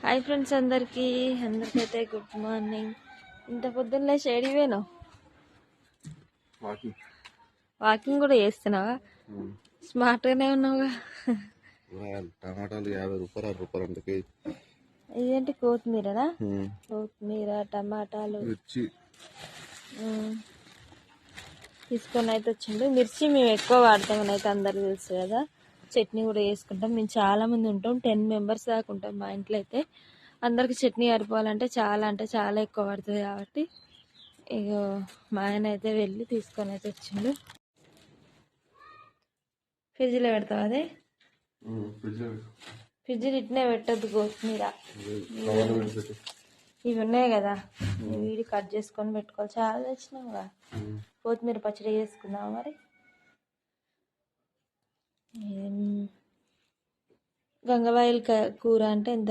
Hi friends అందరికీ అందరికైతే good morning ఇంత పొద్దున్నే షేడివేను వాకింగ్ వాకింగ్ కూడా చేస్తున్నావా? స్మార్ట్గానే ఉన్నావుగా. కూరగాయలు టమాటాలు యాభై రూపాయలు రూపాయలు ఇదేంటి కొత్తిమీరనా? కొత్తిమీర టమాటాలు. మిర్చి. ఉమ్. తీసుకొని అయితే వచ్చిండు. మిర్చి మేము ఎక్కువ వాడతామని అయితే అందరికి తెలుసు కదా. చట్నీ కూడా చేసుకుంటాం. మేము చాలా మంది ఉంటాం. టెన్ మెంబర్స్ దాకా ఉంటాం మా ఇంట్లో అయితే. అందరికి చట్నీ సరిపోవాలంటే చాలా అంటే చాలా ఎక్కువ పడుతుంది కాబట్టి ఇక మా ఆయన అయితే వెళ్ళి తీసుకొని అయితే వచ్చిండు. ఫ్రిడ్జ్లో పెడతావు అదే? ఫ్రిడ్జ్ ఫ్రిడ్జ్ ఇట్నే పెట్టద్దు కొత్తిమీర. ఇవి ఉన్నాయి కదా. వీడి కట్ చేసుకొని పెట్టుకోవాలి. చాలా తెచ్చినాం కదా. కొత్తిమీర పచ్చడి చేసుకుందాం మరి? గంగవాయిల్ కూర అంటే ఎంత